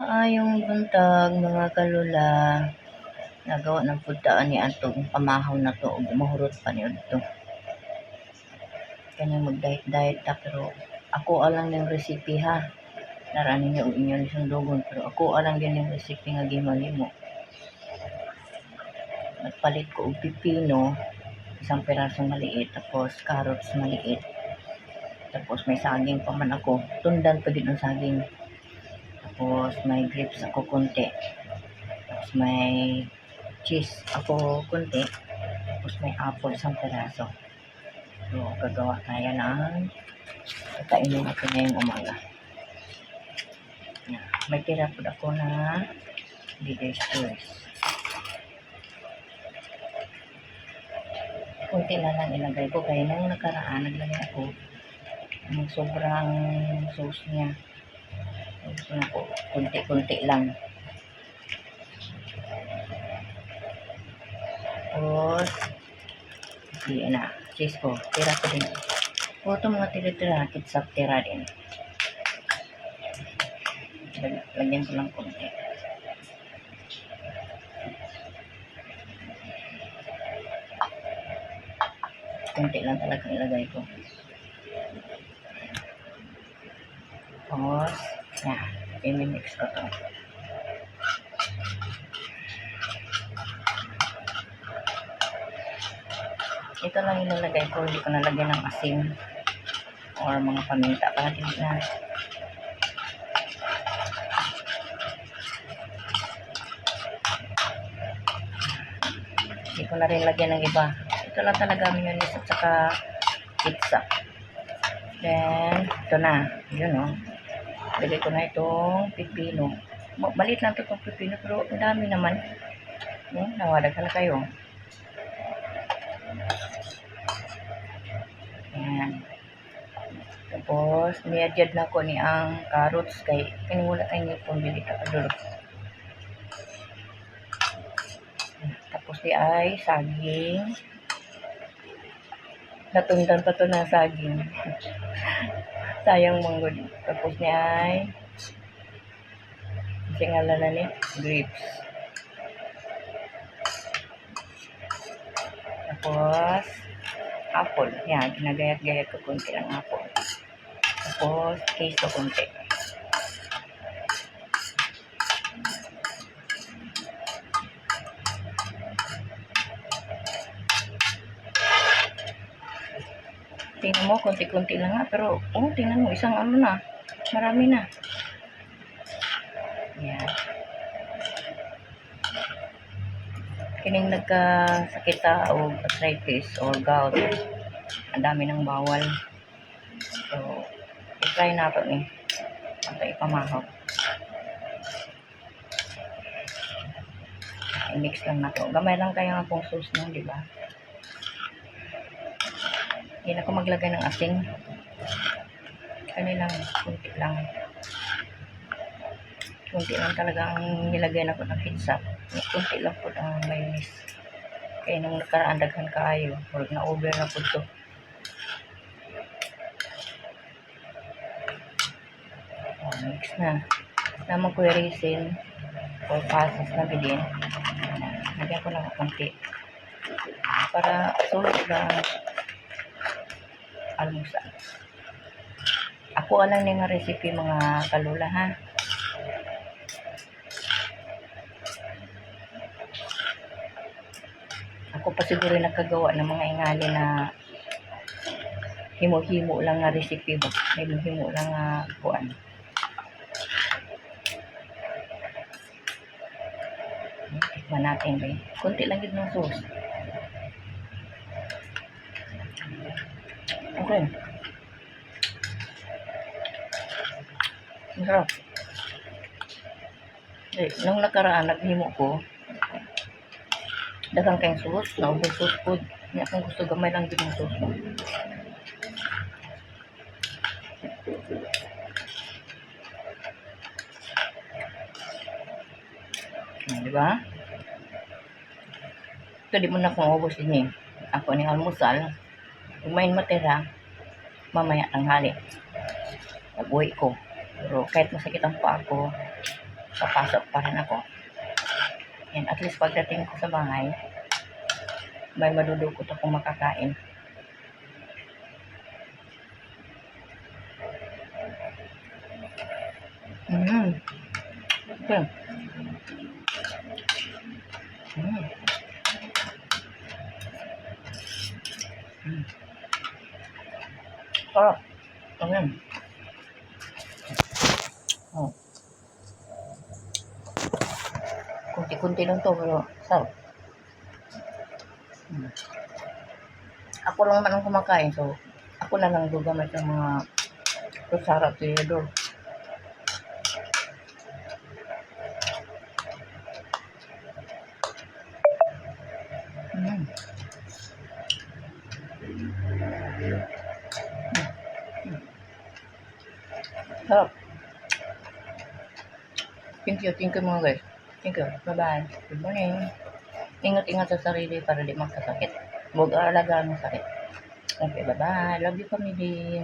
Maayong buntag mga kalula. Nagawa ng pudtaan ni atong pamahaw na to ug mahurot pa ni adto. Kani mag-diet-diet ta pero ako alang ning recipe ha. Narani niyo og inyo ni sundugon pero ako alang din ning recipe nga gihimo. Nagpalit ko og pipino, isang pirasong maliit, tapos carrots maliit. Tapos may saging pa man ako. Tundan pa gid ang saging. Tapos may grapes ako konti. Tapos may cheese ako konti. Tapos may apple isang piraso. So, gagawa tayo ng kakainin natin ngayong umaga. Yan. May tira po ako na leaders choice. Kunti na lang ilagay ko. Kaya nung nakaraan, naglagay ako ng sobrang sauce niya. Na ko, kunti-kunti lang. Tapos, hindi na. Cheese ko. Tira ko din. O, ito mga tira-tira. Ketchup tira din. Lag- Lagyan ko lang konti. Kunti lang talaga ilagay ko. Tapos, yan. I-mix ko to. Ito lang ilalagay ko. Hindi ko nalagyan ng asin or mga paminta para di na hindi ko na rin lagyan ng iba. Ito lang talaga mayonnaise at saka pizza. Then, ito na. Yun o. Lagay ko na itong pipino. Ma- Maliit lang ito itong pipino pero ang dami naman. Hmm, nawadag ka na kayo. Ayan. Tapos, niadjad na ko ni ang carrots kay kaniwala tayo ni pong bili ka kadulog. Tapos di ay saging. Natundan pa to na saging. Sayang manggod. Tapos ni ay singala na ni grapes. Tapos apple. Yan, ginagayat-gayat ko konti ang apple. Tapos queso konti. Tingnan mo, konti-konti lang nga. Pero, oh, tingnan mo, isang ano na. Marami na. Yan. Kining nagkasakit sa o arthritis or gout. Ang dami ng bawal. So, i-try nato ni. Ito ipamahok. I-mix lang nato. Gamay lang kayo akong sauce nun, di ba? Hindi ako maglagay ng asin. Kanilang kunti lang. Kunti lang talaga ang nilagay na ko ng ketchup. Kunti lang po ang mayonnaise. Kaya nung nakaraan daghan kaayo, or na-over na po to. Oh, mix na. Naman ko i-resin or passes na bilhin. Lagyan ko lang konti. Para sulit lang almusal. Ako alam ni nga recipe mga kalula ha. Ako pa siguro nakagawa ng mga ingali na himo-himo lang nga recipe ba. Himo-himo lang nga kuan. Tikman natin ba. Kunti lang yun ng sauce. Okay. Masarap. Eh, nung nakaraan, naghimo ko, dagang kayong sauce, naubos sauce food. Hindi akong gusto gamay lang din. Hmm, di ba? Ito, di mo na kung ubos din eh. Ako ni almusal, may matira, mamaya tanghali. Nag-uwi ko. Pero kahit masakit ang paa ko, papasok pa rin ako. And at least pagdating ko sa bahay, may madudukot ako makakain. Mm. Okay. Mm. Mm. Sarap. Okay. Oh. Kunti-kunti lang to, pero sarap. Mm. Ako lang naman ang kumakain, so ako na lang gugamit ng mga kutsara at tinidor. Mm. Sarap. Thank you, thank you mga guys. Thank you. Bye-bye. Good morning. Ingat-ingat sa sarili para di magkasakit. Huwag aalagaan ng sakit. Okay, bye-bye. Love you, family.